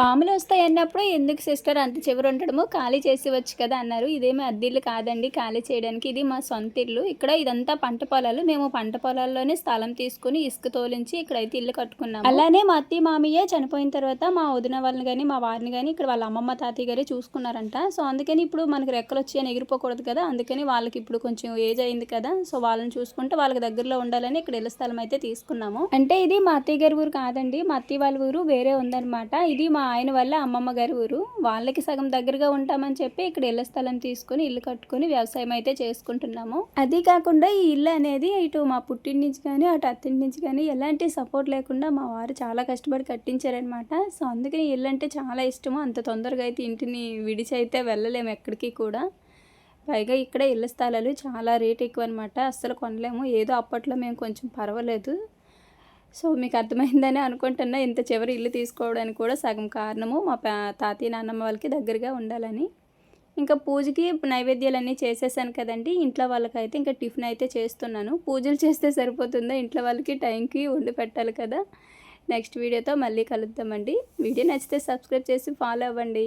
పాములు వస్తాయి అన్నప్పుడు ఎందుకు సిస్టర్ అంత చివరి ఉండడము ఖాళీ చేసేవచ్చు కదా అన్నారు. ఇదేమి అద్దిల్లు కాదండి ఖాళీ చేయడానికి. ఇది మా సొంత ఇల్లు. ఇక్కడ ఇదంతా పంట పొలాలు. మేము పంట పొలాల్లోనే స్థలం తీసుకుని ఇసుక తోలించి ఇక్కడైతే ఇల్లు కట్టుకున్నాం అలానే మా అత్తి మామయ్య చనిపోయిన తర్వాత మా వదిన వాళ్ళని కానీ మా వారిని కానీ ఇక్కడ వాళ్ళ అమ్మమ్మ తాతయ్య గారే చూసుకున్నారంట. సో అందుకని ఇప్పుడు మనకి రెక్కలు వచ్చి అని ఎగిరిపోకూడదు కదా. అందుకని వాళ్ళకి ఇప్పుడు కొంచెం ఏజ్ అయింది కదా. సో వాళ్ళని చూసుకుంటే వాళ్ళకి దగ్గరలో ఉండాలని ఇక్కడ ఇళ్ళ స్థలం అయితే తీసుకున్నాము. అంటే ఇది మా అత్తయ్య గారి ఊరు కాదండి. మా అత్తయ్య వాళ్ళ ఊరు వేరే ఉందన్నమాట. ఇది మా ఆయన వల్ల అమ్మమ్మ గారి ఊరు వాళ్ళకి సగం దగ్గరగా ఉంటామని చెప్పి ఇక్కడ ఇళ్ళ స్థలం తీసుకుని ఇల్లు కట్టుకుని వ్యవసాయం అయితే చేసుకుంటున్నాము. అది కాకుండా ఈ ఇల్లు అనేది ఇటు మా పుట్టింటి నుంచి కానీ అటు అత్తింటి నుంచి కానీ ఎలాంటి సపోర్ట్ లేకుండా మా వారు చాలా కష్టపడి కట్టించారనమాట సో అందుకని ఇల్లు అంటే చాలా ఇష్టము. అంత తొందరగా అయితే ఇంటిని విడిచి అయితే వెళ్ళలేము ఎక్కడికి కూడా. పైగా ఇక్కడ ఇళ్ళ స్థలాలు చాలా రేట్ ఎక్కువ అనమాట అస్సలు కొనలేము. ఏదో అప్పట్లో మేము కొంచెం పర్వాలేదు. సో మీకు అర్థమైందని అనుకుంటున్నా. ఇంత చివరి ఇల్లు తీసుకోవడానికి కూడా సగం కారణము మా తాతయ్య నాన్నమ్మ వాళ్ళకి దగ్గరగా ఉండాలని. ఇంకా పూజకి నైవేద్యాలన్నీ చేసేసాను కదండి. ఇంట్లో వాళ్ళకైతే ఇంకా టిఫిన్ అయితే చేస్తున్నాను. పూజలు చేస్తే సరిపోతుందా? ఇంట్లో వాళ్ళకి టైంకి వండి పెట్టాలి కదా. నెక్స్ట్ వీడియోతో మళ్ళీ కలుద్దామండి. వీడియో నచ్చితే సబ్స్క్రైబ్ చేసి ఫాలో అవ్వండి.